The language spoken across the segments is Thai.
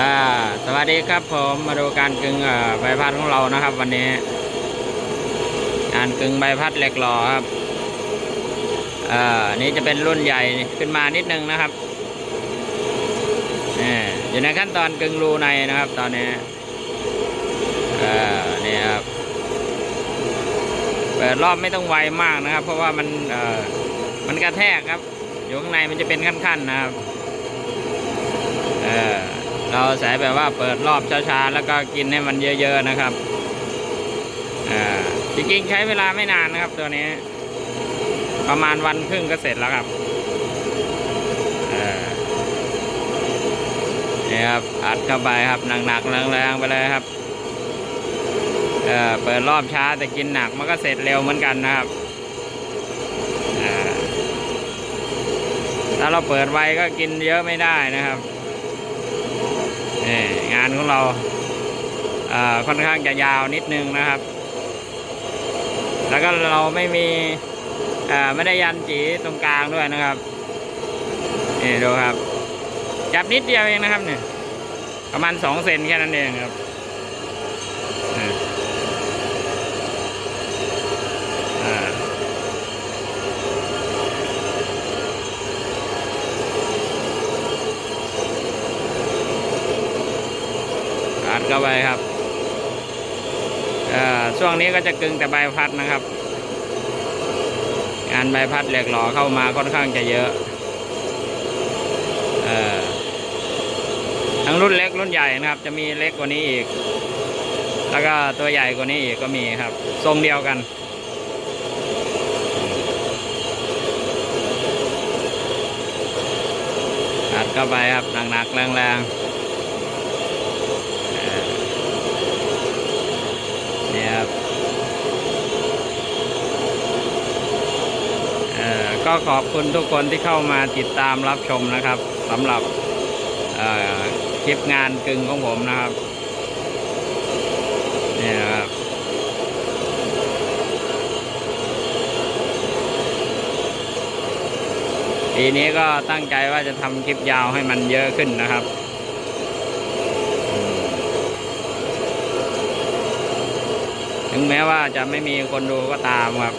อ่าสวัสดีครับผมมาดูการกึ่งเอ่อใบพัดของเรานะครับ วันนี้ การกึ่งใบพัดเหล็กหล่อครับอ่อนี่จะเป็นรุ่นใหญ่ขึ้นมานิดนึงนะครับนี่อยู่ในขั้นตอนกึ่งรูในนะครับ ตอนนี้อ่อนี่ครับเปิดรอบไม่ต้องไวมากนะครับ เพราะว่ามันเอ่อมันกระแทกครับอยู่ข้างในมันจะเป็นขั้นๆนะครับ เราใส่แบบว่าเปิดรอบช้าๆแล้วก็กินให้มันเยอะ ๆนะครับจริงๆใช้เวลาไม่นานนะครับ ตัวนี้ ประมาณวันครึ่งก็เสร็จแล้วครับนี่ครับอัดเข้าไปครับหนักๆแรงๆไปเลยครับเเปิดรอบช้าแต่กินหนักมันก็เสร็จเร็วเหมือนกันนะครับถ้าเราเปิดไวก็กินเยอะไม่ได้นะครับ นี่งานของเราค่อนข้างจะยาวนิดนึงนะครับ แล้วก็เราไม่มีไม่ได้ยันจีตรงกลางด้วยนะครับนี่ดูครับ จับนิดเดียวเองนะครับเนี่ยประมาณสองเซนแค่นั้นเองครับนี่อ่า อัด เข้าไปครับอ่อช่วงนี้ก็จะกึ่งแต่ใบพัดนะครับ งานใบพัดเหล็กหล่อเข้ามาค่อนข้างจะเยอะอ่อทั้งรุ่นเล็กรุ่นใหญ่นะครับ จะมีเล็กกว่านี้อีก แล้วก็ตัวใหญ่กว่านี้อีกก็มีครับ ทรงเดียวกันอัดเข้าไปครับหนักๆแรงๆ เนี่ยครับเอ่อ ก็ขอบคุณทุกคนที่เข้ามาติดตามรับชมนะครับสำหรับคลิปงานกึ่งของผมนะครับเนี่ยครับปีนี้ก็ตั้งใจว่าจะทำคลิปยาวให้มันเยอะขึ้นนะครับถึงแม้ว่าจะไม่มีคนดูก็ตามครับ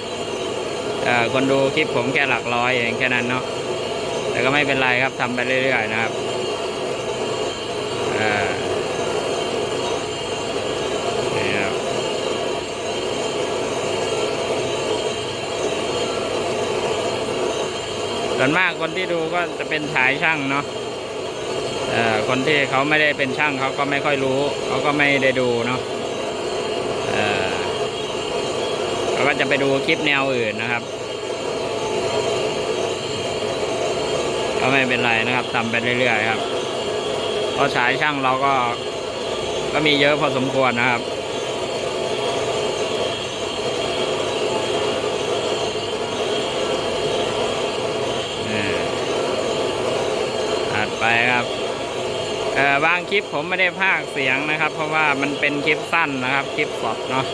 คนดูคลิปผมแค่หลักร้อยเองแค่นั้นเนาะแต่ก็ไม่เป็นไรครับทำไปเรื่อยๆนะครับส่วนมากคนที่ดูก็จะเป็นชายช่างเนาะคนที่เขาไม่ได้เป็นช่างเขาก็ไม่ค่อยรู้ เขาก็ไม่ได้ดูเนาะ เอ่อ เราก็จะไปดูคลิปแนวอื่นนะครับ ก็ไม่เป็นไรนะครับทำไปเรื่อยๆครับเพราะฉายช่างเราก็ ก็มีเยอะพอสมควรนะครับนี่อัดไปครับเออบางคลิปผมไม่ได้พากเสียงนะครับ เพราะว่ามันเป็นคลิปสั้นนะครับ คลิปสดเนาะ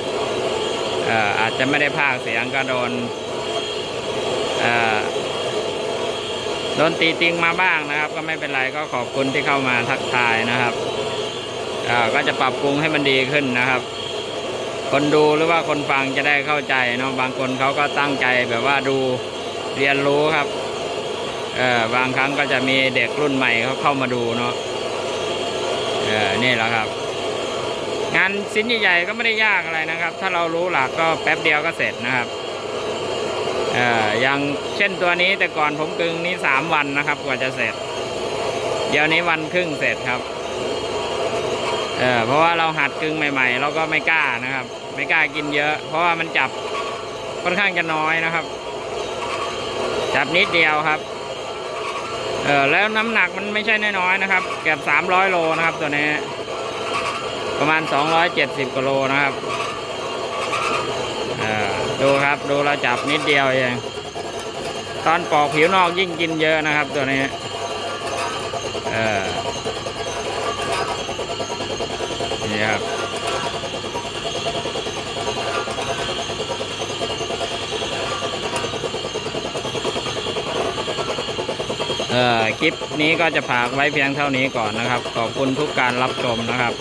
อาจจะไม่ได้พากเสียงก็โดนโดนตีติงมาบ้างนะครับ ก็ไม่เป็นไรก็ขอบคุณที่เข้ามาทักทายนะครับก็จะปรับปรุงให้มันดีขึ้นนะครับ คนดูหรือว่าคนฟังจะได้เข้าใจเนาะบางคนเขาก็ตั้งใจแบบว่าดูเรียนรู้ครับบางครั้งก็จะมีเด็กรุ่นใหม่เขาเข้ามาดูเนาะนี่แหละครับ งานชิ้นใหญ่ๆก็ไม่ได้ยากอะไรนะครับ ถ้าเรารู้หลักก็แป๊บเดียวก็เสร็จนะครับเอออย่างเช่นตัวนี้แต่ก่อนผมกึงนี้สามวันนะครับ กว่าจะเสร็จ เดี๋ยวนี้วันครึ่งเสร็จครับเออเพราะว่าเราหัดกึงใหม่ๆเราก็ไม่กล้านะครับ ไม่กล้ากินเยอะ เพราะว่ามันจับค่อนข้างจะน้อยนะครับ จับนิดเดียวครับเออแล้วน้ำหนักมันไม่ใช่น้อยๆนะครับ เกือบ300โลนะครับตัวนี้ ประมาณ 270กิโลนะครับดูครับดูเราจับนิดเดียวเองตอนปอกผิวนอกยิ่งกินเยอะนะครับตัวนี้นี่ครับเออคลิปนี้ก็จะฝากไว้เพียงเท่านี้ก่อนนะครับ ขอบคุณทุกการรับชมนะครับ